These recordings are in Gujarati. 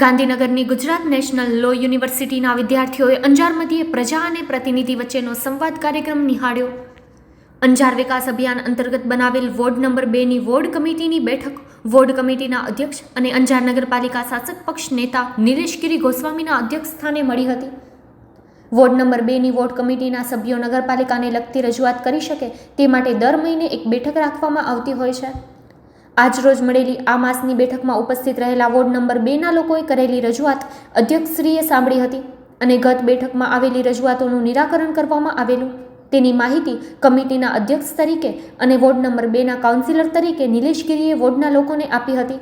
ગાંધીનગરની ગુજરાત નેશનલ લો યુનિવર્સિટીના વિદ્યાર્થીઓએ અંજાર મધ્યે પ્રજા અને પ્રતિનિધિ વચ્ચેનો સંવાદ કાર્યક્રમ નિહાળ્યો. અંજાર વિકાસ અભિયાન અંતર્ગત બનાવેલ વોર્ડ નંબર બેની વોર્ડ કમિટીની બેઠક, વોર્ડ કમિટીના અધ્યક્ષ અને અંજાર નગરપાલિકા શાસક પક્ષ નેતા નિલેશગીરી ગોસ્વામીના અધ્યક્ષ સ્થાને મળી હતી. વોર્ડ નંબર બેની વોર્ડ કમિટીના સભ્યો નગરપાલિકાને લગતી રજૂઆત કરી શકે તે માટે દર મહિને એક બેઠક રાખવામાં આવતી હોય છે. આજરોજ મળેલી આ માસની બેઠકમાં ઉપસ્થિત રહેલા વોર્ડ નંબર બેના લોકોએ કરેલી રજૂઆત અધ્યક્ષશ્રીએ સાંભળી હતી અને ગત બેઠકમાં આવેલી રજૂઆતોનું નિરાકરણ કરવામાં આવેલું. તેની માહિતી કમિટીના અધ્યક્ષ તરીકે અને વોર્ડ નંબર બેના કાઉન્સિલર તરીકે નિલેશગીરીએ વોર્ડના લોકોને આપી હતી.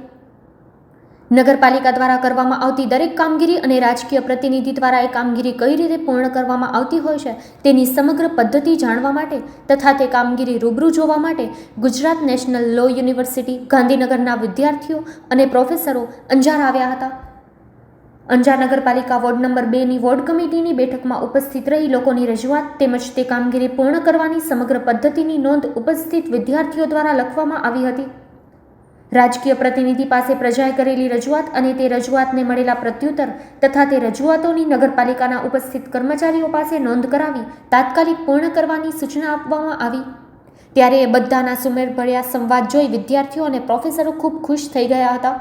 નગરપાલિકા દ્વારા કરવામાં આવતી દરેક કામગીરી અને રાજકીય પ્રતિનિધિ દ્વારા એ કામગીરી કઈ રીતે પૂર્ણ કરવામાં આવતી હોય છે તેની સમગ્ર પદ્ધતિ જાણવા માટે તથા તે કામગીરી રૂબરૂ જોવા માટે ગુજરાત નેશનલ લો યુનિવર્સિટી, ગાંધીનગરના વિદ્યાર્થીઓ અને પ્રોફેસરો અંજાર આવ્યા હતા. અંજાર નગરપાલિકા વોર્ડ નંબર બેની વોર્ડ કમિટીની બેઠકમાં ઉપસ્થિત રહી લોકોની રજૂઆત તેમજ તે કામગીરી પૂર્ણ કરવાની સમગ્ર પદ્ધતિની નોંધ ઉપસ્થિત વિદ્યાર્થીઓ દ્વારા લખવામાં આવી હતી. રાજકીય પ્રતિનિધિ પાસે પ્રજાએ કરેલી રજૂઆત અને તે રજૂઆતને મળેલા પ્રત્યુત્તર તથા તે રજૂઆતોની નગરપાલિકાના ઉપસ્થિત કર્મચારીઓ પાસે નોંધ કરાવી તાત્કાલિક પૂર્ણ કરવાની સૂચના આપવામાં આવી. ત્યારે એ બધાના સુમેળભર્યા સંવાદ જોઈ વિદ્યાર્થીઓ અને પ્રોફેસરો ખૂબ ખુશ થઈ ગયા હતા.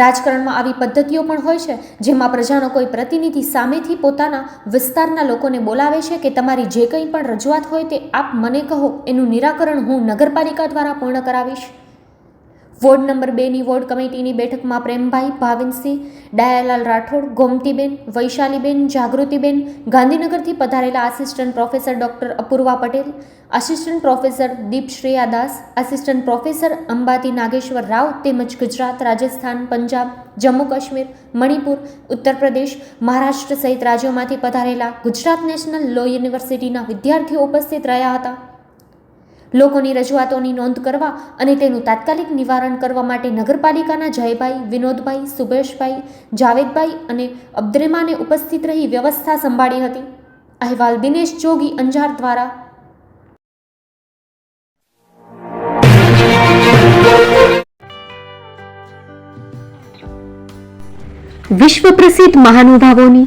રાજકારણમાં આવી પદ્ધતિઓ પણ હોય છે, જેમાં પ્રજાનો કોઈ પ્રતિનિધિ સામેથી પોતાના વિસ્તારના લોકોને બોલાવે છે કે તમારી જે કંઈ પણ રજૂઆત હોય તે આપ મને કહો, એનું નિરાકરણ હું નગરપાલિકા દ્વારા પૂર્ણ કરાવીશ. વોર્ડ નંબર બેની વોર્ડ કમિટીની બેઠકમાં પ્રેમભાઈ ભાવિનસિંહ, ડાયાલાલ રાઠોડ, ગોમતીબેન, વૈશાલીબેન, જાગૃતિબેન, ગાંધીનગરથી પધારેલા assistant professor doctor Apurva Patel assistant professor Dipshreya Das assistant professor Ambati Nageswara Rao તેમજ ગુજરાત, રાજસ્થાન, પંજાબ, જમ્મુ કાશ્મીર, મણિપુર, ઉત્તર પ્રદેશ, મહારાષ્ટ્ર સહિત રાજ્યોમાંથી પધારેલા ગુજરાત નેશનલ લો યુનિવર્સિટીના વિદ્યાર્થીઓ ઉપસ્થિત રહ્યા હતા. લોકોની રજૂઆતોની નોંધ કરવા અને તેનું તાત્કાલિક નિવારણ કરવા માટે નગરપાલિકાના જયભાઈ, વિનોદભાઈ, સુભેશભાઈ, જાવેદભાઈ અને અબ્દ્રેમાને ઉપસ્થિત રહી વ્યવસ્થા સંભાળી હતી. અહેવાલ દિનેશ જોગી અંજાર દ્વારા. વિશ્વ પ્રસિદ્ધ મહાનુભાવોની